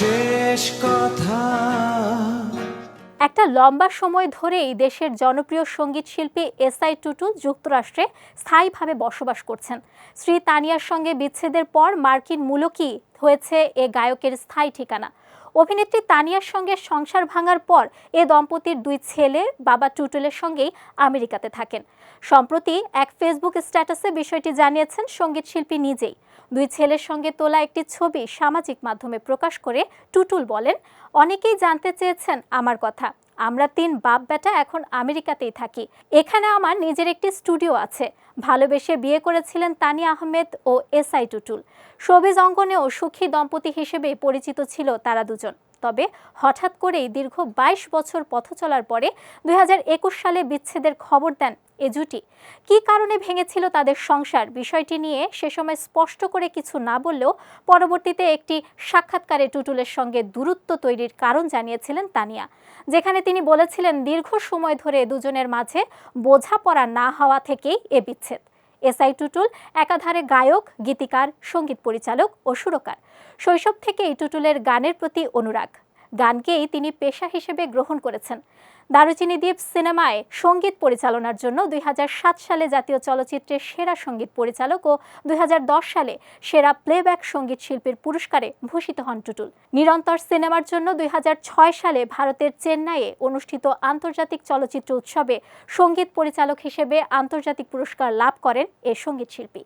শেষ কথা। একটা লম্বা সময় ধরে এই দেশের জনপ্রিয় সংগীত শিল্পী এসআই টুটু যুক্তরাষ্ট্রে স্থায়ীভাবে বসবাস করছেন। শ্রী তানিয়ার সঙ্গে বিচ্ছেদের পর মার্কিন মূলকই হয়েছে এ গায়কের স্থায়ী ঠিকানা। অভিনেত্রী তানিয়ার সঙ্গে সংসার ভাঙার পর এ দম্পতির দুই ছেলে বাবা টুটুলের সঙ্গেই আমেরিকাতে থাকেন। সম্প্রতি এক ফেসবুক স্ট্যাটাসে বিষয়টি জানিয়েছেন সংগীত শিল্পী নিজেই। দুই ছেলের সঙ্গে তোলা একটি ছবি সামাজিক মাধ্যমে প্রকাশ করে টুটুল বলেন, অনেকেই জানতে চেয়েছেন আমার কথা। আমরা তিন বাপ বেটা এখন আমেরিকাতেই থাকি। এখানে আমার নিজের একটি স্টুডিও আছে। ভালোবেসে বিয়ে করেছিলেন তানি আহমেদ ও এসআই টুটুল। শোবিজ অঙ্গনেও সুখী দম্পতি হিসেবে পরিচিত ছিল তারা দুজন। তবে হঠাৎ করেই দীর্ঘ বাইশ বছর পথ চলার পরে দুই হাজার একুশ সালে বিচ্ছেদের খবর দেন এ জুটি। কী কারণে ভেঙেছিল তাদের সংসার বিষয়টি নিয়ে সে সময় স্পষ্ট করে কিছু না বললেও পরবর্তীতে একটি সাক্ষাৎকারে টুটুলের সঙ্গে দূরত্ব তৈরির কারণ জানিয়েছিলেন তানিয়া, যেখানে তিনি বলেছিলেন, দীর্ঘ সময় ধরে দুজনের মাঝে বোঝাপড়া না হওয়া থেকেই এ বিচ্ছেদ। এসআই টুটুল, একাধারে গায়ক, গীতিকার, সংগীত পরিচালক ও সুরকার। শৈশব থেকে এই টুটুলের গানের প্রতি অনুরাগ। গানকেই তিনি পেশা হিসেবে গ্রহণ করেছেন। দারুচিনি দ্বীপ সিনেমায় সংগীত পরিচালনার জন্য দুই হাজার সাত সালে জাতীয় চলচ্চিত্রের সেরা সংগীত পরিচালক ও দুই হাজার দশ সালে সেরা প্লেব্যাক সংগীত শিল্পীর পুরস্কারে ভূষিত হন টুটুল। নিরন্তর সিনেমার জন্য দুই হাজার ছয় সালে ভারতের চেন্নাইয়ে অনুষ্ঠিত আন্তর্জাতিক চলচ্চিত্র উৎসবে সংগীত পরিচালক হিসেবে আন্তর্জাতিক পুরস্কার লাভ করেন এ সংগীত শিল্পী।